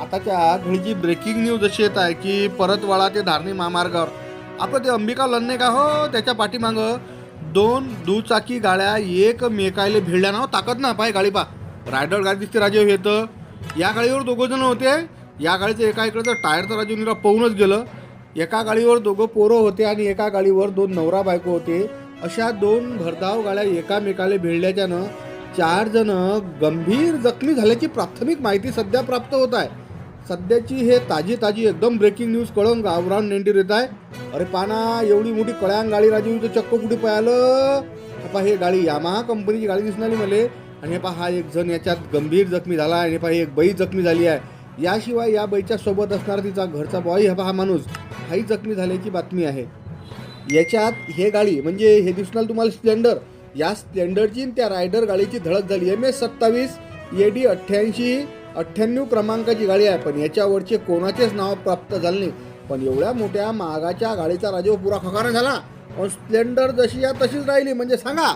आताच्या घडीची breaking news अशी येत आहे की परतवाडा ते धारणी महामार्गावर. आपण ते अंबिका लन्ने का हो त्याच्या पाठीमागं दोन दुचाकी गाड्या एक मेकायले भिडल्या ना हो, ताकद ना पाय गाडी पा. रायडर गाडी दिसते राजीव येतं या गाडीवर दोघं जण होते. या गाडीचं एका इकडे तर टायरचं राजीव निरा पाहूनच गेलं. एका गाडीवर दोघं पोरं होते आणि एका गाडीवर दोन नवरा बायको होते. अशा दोन भरधाव गाड्या एकामेकाला भिडल्याच्यानं चार जण गंभीर जखमी झाल्याची प्राथमिक माहिती सध्या प्राप्त होत आहे. सध्याची हे ताजी ताजी एकदम ब्रेकिंग न्यूज कळून गावरान नेंडी येत आहे. अरे पाना एवढी मोठी कळ्यांग गाडी राजू तो चक्क कुठे पळालं हे पहा हे गाडी यामाहा कंपनीची गाडी दिसून आली मला. आणि हे पहा हा एक जण याच्यात गंभीर जखमी झाला आणि हे पहा एक बाई जखमी झाली आहे. याशिवाय या बाईच्या सोबत असणारा तिचा घरचा बॉय हा पहा माणूस. हाही जखमी झाल्याची बातमी आहे. याच्यात हे गाडी म्हणजे हे दिसणार तुम्हाला स्प्लेंडर. या स्प्लेंडरची त्या रायडर गाडीची धडक झाली एम एस सत्तावीस ए डी अठ्ठ्याऐंशी अठ्ठ्याण्णव क्रमांकाची गाडी आहे पण याच्यावरचे कोणाचेच नाव प्राप्त झाले नाही. पण एवढ्या मोठ्या महागाच्या गाडीचा राजीव पुरा खकारा झाला. पण स्प्लेंडर जशी या तशीच राहिली. म्हणजे सांगा.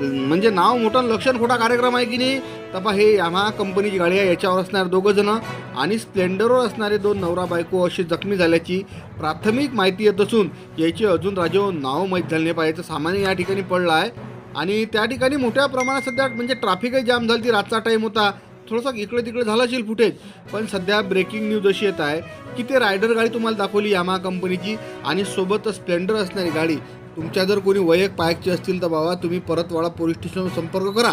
म्हणजे नाव मोठं लक्षण खोटा कार्यक्रम आहे की नाही? तपा हे यामा कंपनीची गाडी आहे. याच्यावर असणार दोघं जण. आणि स्प्लेंडरवर असणारे दोन नवरा बायको अशी जखमी झाल्याची प्राथमिक माहिती येत असून याची अजून राजेव नाव माहीत झाले नाही. पाहिजे सामान्य या ठिकाणी पडलं आहे. आणि त्या ठिकाणी मोठ्या प्रमाणात सध्या म्हणजे ट्रॅफिकही जाम झाली ती रातचा टाईम होता. थोडंसं इकडे तिकडे झालं असेल फुटेज पण सध्या ब्रेकिंग न्यूज अशी येत आहे की ते रायडर गाडी तुम्हाला दाखवली यामा कंपनीची आणि सोबत स्प्लेंडर असणारी गाडी. तुमच्या जर कोणी वयक पायकची असतील तर बाबा तुम्ही परतवाडा पोलीस स्टेशनवर संपर्क करा.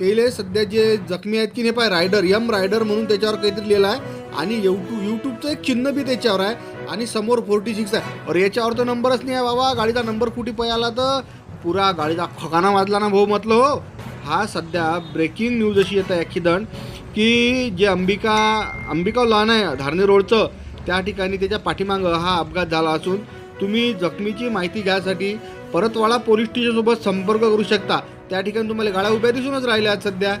तेले सध्या जे जखमी आहेत की नाही पाय रायडर यम रायडर म्हणून त्याच्यावर काहीतरी लिहिलं आहे आणि यूट्यूब यूट्यूबचं एक चिन्ह बी त्याच्यावर आहे आणि समोर फोर्टी सिक्स आहे. और याच्यावर तर नंबरच नाही आहे बाबा. गाडीचा नंबर कुठे पाय आला तर? पुरा गाडीचा खकाना वाजला ना भाऊ म्हटलं हो. हा सध्या ब्रेकिंग न्यूज अशी येत आहे ॲक्सिडंट की जे अंबिका अंबिका लॉन आहे धारणे रोडचं त्या ठिकाणी त्याच्या पाठीमागं हा अपघात झाला असून तुम्ही जखमीची माहिती घ्यायसाठी परतवाडा पोलीस स्टेशनसोबत संपर्क करू शकता. त्या ठिकाणी तुम्हाला गाड्या उभ्या दिसूनच राहिल्या आहेत सध्या.